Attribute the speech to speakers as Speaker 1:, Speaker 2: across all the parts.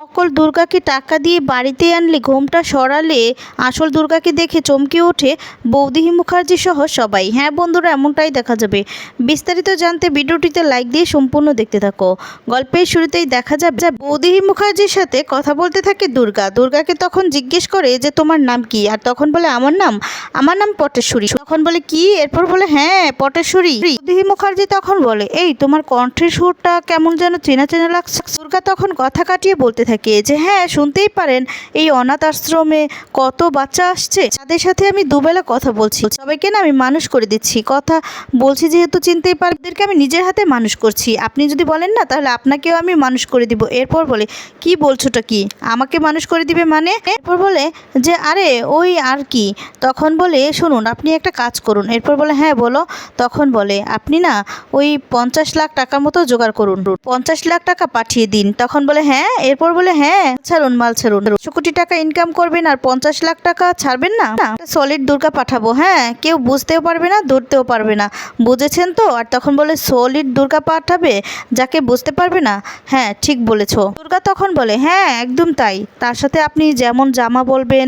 Speaker 1: সকল দুর্গাকে টাকা দিয়ে বাড়িতে আনলে ঘোমটা সরালে আসল দুর্গাকে দেখে চমকে ওঠে বৌদিহি মুখার্জি সহ সবাই। হ্যাঁ বন্ধুরা, এমনটাই দেখা যাবে। বিস্তারিত জানতে ভিডিওটিতে লাইক দিয়ে সম্পূর্ণ দেখতে থাকো। গল্পের শুরুতেই দেখা যাবে যে বৌদিহি মুখার্জির সাথে কথা বলতে থাকে দুর্গা। দুর্গাকে তখন জিজ্ঞেস করে যে, তোমার নাম কি? আর তখন বলে, আমার নাম আমার নাম পটেশ্বরী। তখন বলে, কি? এরপর বলে হ্যাঁ পটেশ্বরী। বৌদিহি মুখার্জি তখন বলে, এই, তোমার কণ্ঠের সুরটা কেমন যেন চেনা চেনা লাগছে। দুর্গা তখন কথা কাটিয়ে বলতে থাকে যে হ্যাঁ শুনতেই পারেন, এই অনাথ আশ্রমে কত বাচ্চা আসছে। তাদের সাথে আমি দুবেলা কথা বলছি। সবাইকে না আমি মানুষ করে দিচ্ছি। কথা বলছি যেহেতু চিনতেই পারেন ওদেরকে আমি নিজের হাতে মানুষ করছি। আপনি যদি বলেন না, তাহলে আপনাকেও আমি মানুষ করে দিব। এরপর বলে, কি বলছোটা কি? আমাকে মানুষ করে দিবে মানে? এরপর বলে যে, আরে, ওই আর কি? তখন বলে, শুনুন, আপনি একটা কাজ করুন। এরপর বলে হ্যাঁ বলো। তখন বলে, আপনি না ওই পঞ্চাশ লাখ টাকার মতো জোগাড় করুন পঞ্চাশ লাখ টাকা পাঠিয়ে দিন। তখন বলে হ্যাঁ? এরপর বলে হ্যাঁ ছাড়ুন, মাল ছাড়ুন। কোটি টাকা ইনকাম করবেন আর পঞ্চাশ লাখ টাকা ছাড়বেন না? সলিড দুর্গা পাঠাবো হ্যাঁ? কেউ বুঝতেও পারবে না, ধরতেও পারবে না। বুঝেছেন তো? আর তখন বলে সলিড দুর্গা পাঠাবে? যাকে বুঝতে পারবে না? হ্যাঁ ঠিক বলেছ। দুর্গা তখন বলে হ্যাঁ একদম তাই। তার সাথে আপনি যেমন জামা বলবেন,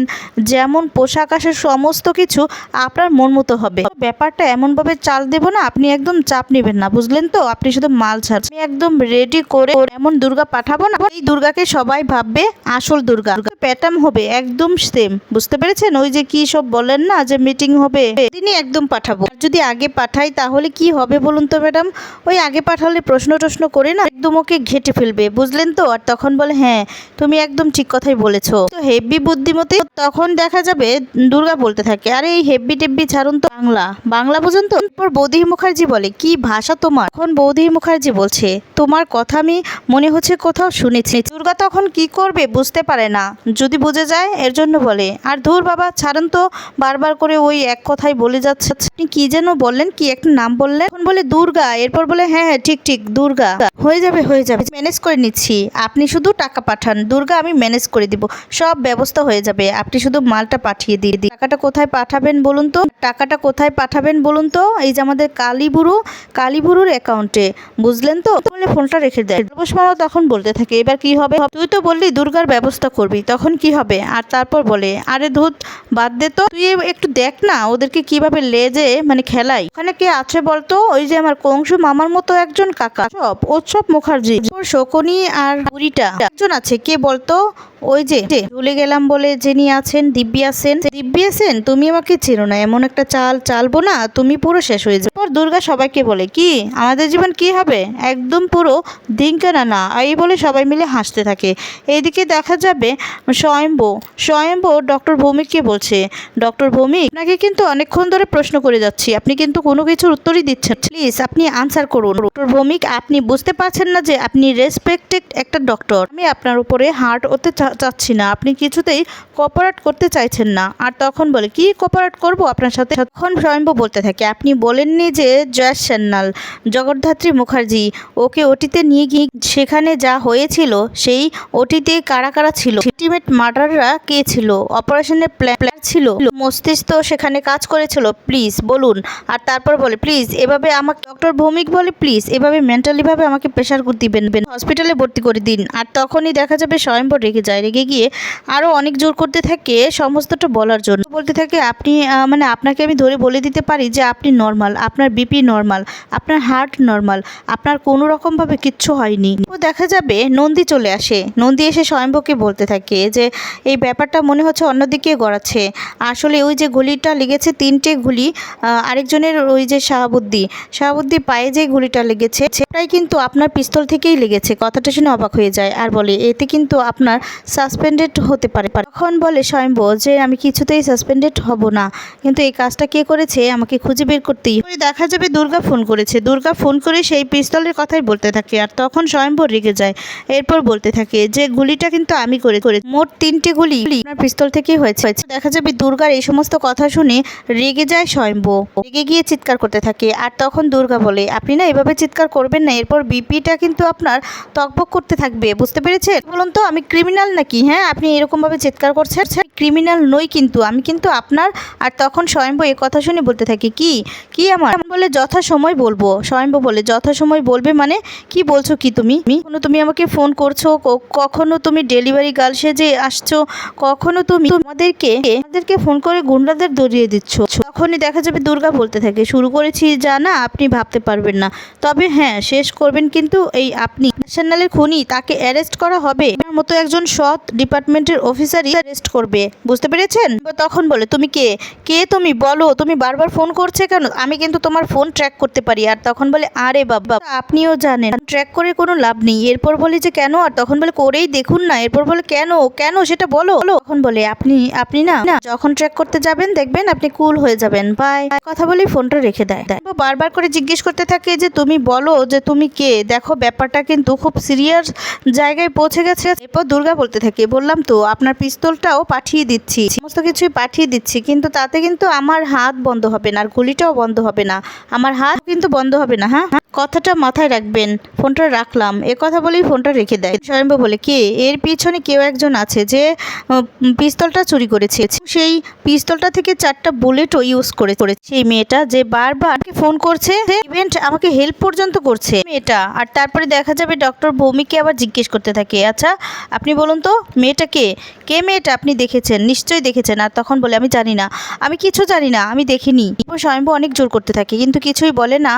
Speaker 1: যেমন পোশাক আশাক সমস্ত কিছু আপনার মন মতো হবে। ব্যাপারটা এমনভাবে চাল দেবো না, আপনি একদম চাপ নেবেন না, বুঝলেন তো? আপনি শুধু মাল ছাড়। আমি একদম রেডি করে এমন দুর্গা পাঠাবো না, এই দুর্গাকে সবাই ভাববে আসল দুর্গা। প্যাটার্ন হবে, একদম সেম বুঝতে পেরেছেন? ওই যে কি সব বলেন না যে মিটিং হবে তিনি একদম পাঠাবো। যদি আগে পাঠাই, তাহলে কি হবে বলুন তো ম্যাডাম? ওই আগে পাঠালে প্রশ্ন টশ্ন করে না, একদম ওকে ঘেটে ফেলবে, বুঝলেন তো? আর তখন বলে হ্যাঁ তুমি একদম ঠিক কথাই বলেছ। তো হেভি বুদ্ধিমতী, তখন দেখা যাবে দুর্গা বলতে থাকে, আরে, এই হেব্বি টেব্বি ছাড়ুন তো বাংলা। বাংলা বুঝুন তো? তারপর বৌদিহি মুখার্জি বলে, কি ভাষা তোমার? তখন বৌদিহি মুখার্জি বলছে, তোমার কথা আমি মনে হচ্ছে কোথাও শুনেছি। দুর্গা তখন কি করবে বুঝতে পারে না। যদি বুঝে যায়, এর জন্য বলে। আর ধুর বাবা, ছাড়ুন তো। বারবার করে ওই এক কথাই বলে যাচ্ছে। আপনি কি যেন বললেন, কি একটা নাম বললেন? তখন বলে, দুর্গা। এরপর বলে হ্যাঁ হ্যাঁ ঠিক ঠিক, দুর্গা। হয়ে যাবে হয়ে যাবে। ম্যানেজ করে নিচ্ছি। আপনি শুধু টাকা পাঠান। দুর্গা, আমি ম্যানেজ করে দিব। সব ব্যবস্থা হয়ে যাবে। আপনি শুধু মালটা পাঠিয়ে দিয়ে দিন। টাকাটা কোথায় পাঠাবেন বলুন তো? টাকাটা কোথায় পাঠাবেন বলুন তো? এই যে আমাদের কালীবুড়ো কালীবুড়োর অ্যাকাউন্টে। বুঝলেন তো? বলে ফোনটা রেখে দেয়। মামা তখন বলতে থাকে, এবার কি হবে? তুই তো বললি, দুর্গার ব্যবস্থা করবি। তখন কি হবে? আর তারপর বলে, আরে ধুত, বাদ দে তো। তুই একটু দেখ না, ওদেরকে কীভাবে লেজে মানে খেলাই ওখানে কে আছে বলতো? ওই যে আমার কংসু মামার মতো একজন কাকা। সব উৎসব মুখার্জি। শকুনি আর বুড়িটা। একজন আছে, কে বলতো? ওই যে ভুলে গেলাম বলে যিনি আছেন, দিব্যি আছেন। দিব্যি আছেন? তুমি আমাকে চেনো না, এমন একটা চাল চালবো না, তুমি পুরো শেষ হয়ে যাবে। পর দুর্গা সবাইকে বলে, কি? আমাদের জীবন কি হবে? একদম পুরো দিনকানা না এই বলে সবাই মিলে হাসতে থাকে। এইদিকে দেখা যাবে স্বয়ম্ভ স্বয়ম্ভ ডক্টর ভৌমিককে বলছে? ডক্টর ভৌমিক, আপনাকে কিন্তু অনেকক্ষণ ধরে প্রশ্ন করে যাচ্ছি। আপনি কিন্তু কোনো কিছুর উত্তরই দিচ্ছেন প্লিজ, আপনি আনসার করুন। ডক্টর ভৌমিক, আপনি বুঝতে পারছেন না যে আপনি রেসপেক্টেড একটা ডক্টর আমি আপনার উপরে হার্ট হতে চাচ্ছি না। আপনি কিছুতেই কোঅপারেট করতে চাইছেন না। আর তখন বলে, কি কোঅপারেট করব আপনার সাথে? তখন স্বয়ম্ভ বলতে থাকে, আপনি বলেননি যে জয় সান্যাল জগদ্ধাত্রী মুখার্জি, ওকে ওটিতে নিয়ে গিয়ে সেখানে যা হয়েছিল, সেই ওটিতে কারা কারা ছিল? আলটিমেট মার্ডাররা কে ছিল? অপারেশনের প্ল্যান ছিল? মস্তিষ্ক সেখানে কাজ করেছিল। প্লিজ বলুন। আর তারপর বলে প্লিজ এভাবে আমাকে ডক্টর ভৌমিক বলে প্লিজ এভাবে মেন্টালিভাবে আমাকে প্রেশার দিবেন হসপিটালে ভর্তি করে দিন। আর তখনই দেখা যাবে স্বয়ম্বর রেগে যায়। রেগে গিয়ে আরও অনেক জোর করতে থাকে সমস্তটা বলার জন্য। বলতে থাকে, আপনি মানে আপনাকে আমি ধরে বলে দিতে পারি যে আপনি নর্মাল আপনার বিপি নর্মাল আপনার হার্ট নর্মাল আপনার কোনো রকমভাবে কিচ্ছু হয়নি। ও দেখা যাবে নন্দী চলে আসে। নন্দী এসে স্বয়ম্ভকে বলতে থাকে যে এই ব্যাপারটা মনে হচ্ছে অন্যদিকে গড়াচ্ছে। আসলে ওই যে গুলিটা লেগেছে তিনটে গুলি আরেকজনের ওই যে শাহাবুদ্দি শাহাবুদ্দি পায়ে যে গুলিটা লেগেছে, সেটাই কিন্তু আপনার পিস্তল থেকেই লেগেছে। কথাটা শুনে অবাক হয়ে যায় আর বলে, এতে কিন্তু আপনার সাসপেন্ডেড হতে পারে। তখন বলে স্বয়ম্ভ যে, আমি কিছুতেই সাসপেন্ডেড হব না। কিন্তু এই কাজটা কে করেছে? আমাকে খুঁজে বের করতেই। দেখা যাবে দুর্গা ফোন করেছে। দুর্গা ফোন করে সেই পিস্তলের কথাই বলতে থাকে। আর তখন স্বয়ম্ভ রেগে যায়। এরপর বলতে থাকে যে, গুলিটা কিন্তু আমি করে করে মোট তিনটে গুলি পিস্তল থেকেই হয়েছে। দেখা যাবে দুর্গার এই সমস্ত কথা শুনে রেগে যায় স্বয়ম্ভ। রেগে গিয়ে চিৎকার করতে থাকে। আর তখন দুর্গা বলে, আপনি না এভাবে চিৎকার করবেন না, এরপর বিপিটা কিন্তু আপনার তকবক করতে থাকবে। বুঝতে পেরেছে বলুন তো, আমি ক্রিমিনাল নাকি? হ্যাঁ আপনি এরকম ভাবে চিৎকার করছেন। ক্রিমিনাল নই কিন্তু, আমি কিন্তু আপনার আর তখন স্বয়ম্ভু এ কথা শুনে বলতে থাকি, কি? কি আমার? বলে যথা সময় বলব। স্বয়ম্ভু বলে যথা সময় বলবে মানে? কি বলছো কি তুমি? তুমি আমাকে ফোন করছ? কখনো তুমি ডেলিভারি গার্ল সেজে আসছো? কখনো তুমি আমাদেরকে আমাদেরকে ফোন করে গুন্ডাদের দৌড়িয়ে দিচ্ছ? তখনই দেখা যাবে দুর্গা বলতে থাকে, শুরু করেছি যা না, আপনি ভাবতে পারবেন না। তবে হ্যাঁ শেষ করবেন কিন্তু এই আপনি। ন্যাশনালের খুনি, তাকে অ্যারেস্ট করা হবে? আমার মতো একজন সৎ ডিপার্টমেন্টের অফিসারই অ্যারেস্ট করবে। বুঝতে পেরেছেন? তখন বলে, তুমি কে? কে তুমি? বলো, তুমি বারবার ফোন করছে কেন? আমি কিন্তু তোমার ফোন ট্র্যাক করতে পারি। আর তখন বলে, আরে বাবা, আপনিও জানেন, ট্র্যাক করে কোনো লাভ নেই। এরপর বলে যে, কেন? আর তখন বলে, করেই দেখুন না। এরপর বলে, কেন? কেন সেটা বলো? বলো। তখন বলে আপনি আপনি না না, যখন ট্র্যাক করতে যাবেন দেখবেন আপনি কুল হয়ে যাবেন। বাই। কথা বলেই ফোনটা রেখে দেয়। বারবার করে জিজ্ঞেস করতে থাকে যে তুমি বলো যে তুমি কে? দেখো ব্যাপারটা কিন্তু খুব সিরিয়াস জায়গায় পৌঁছে গেছে। এরপর দুর্গা বলতে থাকে বললাম তো আপনার পিস্তলটাও পাঠিয়ে দিচ্ছি। সমস্ত কিছুই পাঠিয়ে দিচ্ছি কিন্তু তাতে কিন্তু আমার হাত বন্ধ হবে না আর গুলিটাও বন্ধ হবে না। আমার হাত কিন্তু বন্ধ হবে না হ্যাঁ? কথাটা মাথায় রাখবেন, ফোনটা রাখলাম। এ কথা বলেই ফোনটা রেখে দেয়। স্বয়ম্ভ বলে, কে? এর পিছনে কেউ একজন আছে যে পিস্তলটা চুরি করেছে। সেই পিস্তলটা থেকে চারটা বুলেটও ইউজ করে করে। সেই মেয়েটা যে বারবার ফোন করছে ইভেন্ট আমাকে হেল্প পর্যন্ত করছে। মেয়েটা, আর তারপরে দেখা যাবে ডক্টর ভৌমিকে আবার জিজ্ঞেস করতে থাকে আচ্ছা আপনি বলুন তো, মেয়েটা কে? কে মেয়েটা আপনি দেখেছেন? নিশ্চয়ই দেখেছেন। আর তখন বলে, আমি জানি না। আমি কিছু জানি না, আমি দেখিনি। স্বয়ম্ভু অনেক জোর করতে থাকে, কিন্তু কিছুই বলে না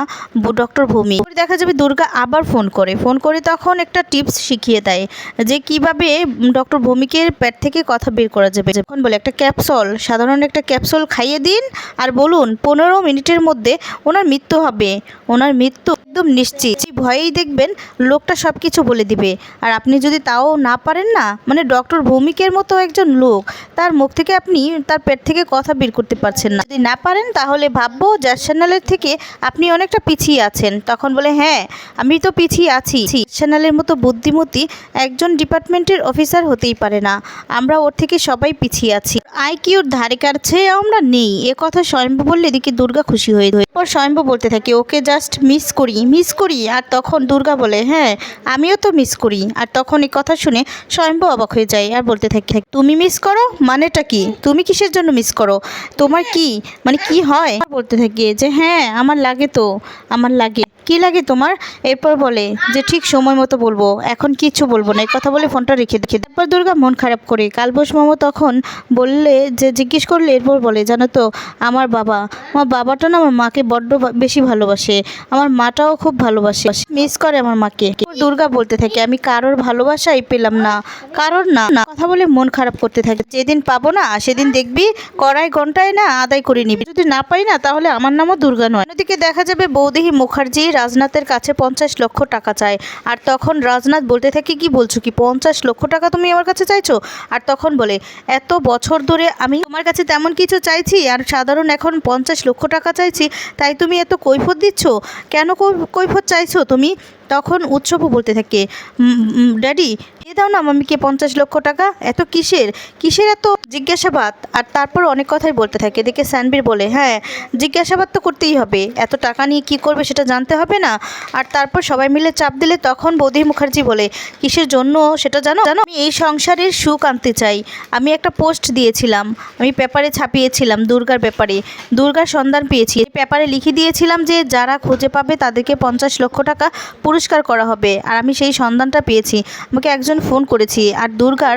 Speaker 1: ডক্টর ভূমি দেখা যাবে দুর্গা আবার ফোন করে। ফোন করে তখন একটা টিপস শিখিয়ে দেয় যে কীভাবে ডক্টর ভৌমিকে পেট থেকে কথা বের করা যাবে। যখন বলে একটা ক্যাপসুল, সাধারণ একটা ক্যাপসুল খাইয়ে দিন আর বলুন পনেরো মিনিটের মধ্যে ওনার মৃত্যু হবে। ওনার মৃত্যু একদম নিশ্চিত। ভয়েই দেখবেন লোকটা সব কিছু বলে দিবে। আর আপনি যদি তাও না পারেন না মানে ডক্টর ভৌমিকের মতো একজন লোক, তার মুখ থেকে আপনি তার পেট থেকে কথা বের করতে পারছেন না। যদি না পারেন তাহলে ভাববো জ্যাস চ্যানেলের থেকে আপনি অনেকটা পিছিয়ে আছেন। তখন বলে হ্যাঁ আমি তো পিছিয়ে আছি। চ্যানেলের মতো বুদ্ধিমতী একজন ডিপার্টমেন্টের অফিসার হতেই পারে না। আমরা ওর থেকে সবাই পিছিয়ে আছি। আইকিউর ধারে কাছে আমরা নেই। এ কথা স্বয়ম্ভু বললে এদিকে দুর্গা খুশি হয়ে ধরে। ওর স্বয়ম্ভু বলতে থাকে, ওকে জাস্ট মিস করি মিস করি। আর তখন দুর্গা বলে হ্যাঁ আমিও তো মিস করি। আর তখন এই কথা শুনে স্বয়ম্ভু অবাক হয়ে যায় আর বলতে থাকে তুমি মিস করো? মানেটা কি? তুমি কিসের জন্য মিস করো? তোমার কি? মানে কি হয়? বলতে থাকে যে হ্যাঁ আমার লাগে তো, আমার লাগে। কি লাগে তোমার? এরপর বলে যে, ঠিক সময় মতো বলব। এখন কিছু বলব না। এই কথা বলে ফোনটা রেখে দেখে তারপর দুর্গা মন খারাপ করে কালবোস মামা তখন বললে যে, জিজ্ঞেস করলে এরপর বলে, জানো তো, আমার বাবা, আমার বাবাটা না আমার মাকে বড্ড বেশি ভালোবাসে। আমার মাটাও খুব ভালোবাসে। মিস করে আমার মাকে। দুর্গা বলতে থাকে, আমি কারোর ভালোবাসাই পেলাম না। কারোর না না। কথা বলে মন খারাপ করতে থাকে। যেদিন পাবো না, সেদিন দেখবি কড়াই ঘন্টায় না আদায় করে নিবি। যদি না পাই না, তাহলে আমার নামও দুর্গা নয়। অন্যদিকে দেখা যাবে বৌদিহি মুখার্জি রাজনাথের কাছে পঞ্চাশ লক্ষ টাকা চায়। আর তখন রাজনাথ বলতে থাকে, কি বলছো কি? পঞ্চাশ লক্ষ টাকা তুমি আমার কাছে চাইছো? আর তখন বলে, এত বছর ধরে আমি তোমার কাছে তেমন কিছু চাইছি আর সাধারণ এখন পঞ্চাশ লক্ষ টাকা চাইছি, তাই তুমি এত কৈফত দিচ্ছ? কেন কৈফত চাইছো তুমি? তখন উৎসবও বলতে থাকে ড্যাডি, দিয়ে দাও না মামিকে পঞ্চাশ লক্ষ টাকা, এত কিসের? কিসের এত জিজ্ঞাসাবাদ? আর তারপর অনেক কথাই বলতে থাকে। দেখে স্যানবীর বলে হ্যাঁ জিজ্ঞাসাবাদ তো করতেই হবে। এত টাকা নিয়ে কি করবে সেটা জানতে হবে না? আর তারপর সবাই মিলে চাপ দিলে তখন বৌদি মুখার্জি বলে, কিসের জন্য সেটা জানো? জানো, আমি এই সংসারের সুখ আনতে চাই। আমি একটা পোস্ট দিয়েছিলাম। আমি পেপারে ছাপিয়েছিলাম দুর্গার ব্যাপারে। দুর্গার সন্ধান পেয়েছি। পেপারে লিখে দিয়েছিলাম যে, যারা খুঁজে পাবে তাদেরকে পঞ্চাশ লক্ষ টাকা পুরস্কার করা হবে। আর আমি সেই সন্ধানটা পেয়েছি। আমাকে একজন ফোন করেছি। আর দুর্গার,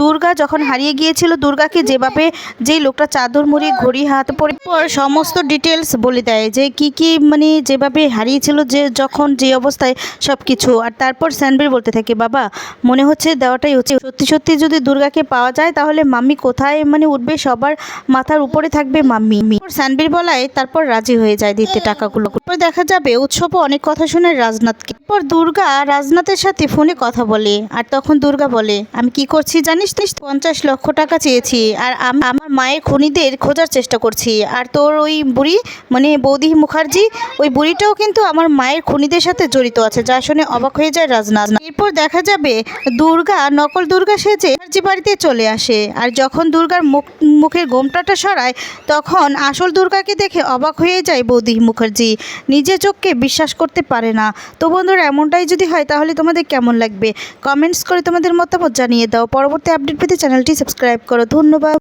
Speaker 1: দুর্গা যখন হারিয়ে গিয়েছিল, দুর্গাকে যেভাবে যেই লোকটা চাদর মুড়ি ঘড়ি হাতে পরে পর সমস্ত ডিটেলস বলে দেয় যে কি কি মানে যেভাবে হারিয়েছিল, যে যখন যে অবস্থায় সব কিছু আর তারপর স্যানবীর বলতে থাকে, বাবা, মনে হচ্ছে দেওয়াটাই হচ্ছে। সত্যি সত্যি যদি দুর্গাকে পাওয়া যায়, তাহলে মাম্মি কোথায় মানে উঠবে? সবার মাথার উপরে থাকবে মাম্মি। স্যানবীর বলায় তারপর রাজি হয়ে যায় দিতে টাকাগুলো। দেখা যাবে, উৎসবও অনেক কথা শুনে রাজনাথকে। পর দুর্গা রাজনাথের সাথে ফোনে কথা বলে, আর তখন দুর্গা বলে, আমি কি করছি জানিস তো পঞ্চাশ লক্ষ টাকা চেয়েছি, আর আমার মায়ের খুনিদের খোঁজার চেষ্টা করছি, আর তোর ওই বুড়ি মানে বৌদি মুখার্জি, ওই বুড়িটাও কিন্তু আমার মায়ের খুনিদের সাথে জড়িত আছে, যা শুনে অবাক হয়ে যায় রাজনাথ। এরপর দেখা যাবে দুর্গা, নকল দুর্গা সেজে মুখার্জি বাড়িতে চলে আসে, আর যখন দুর্গার মুখ মুখের গোমটাটা সরায়, তখন আসল দুর্গাকে দেখে অবাক হয়ে যায় বৌদি মুখার্জি। নিজের চোখকে বিশ্বাস করতে পারে না। তো বন্ধুরা এমনটাই যদি হয়, তাহলে তোমাদের কেমন লাগবে? কমেন্টস করে তোমাদের মতামত জানিয়ে দাও। পরবর্তী আপডেট পেতে চ্যানেলটি সাবস্ক্রাইব করো। ধন্যবাদ।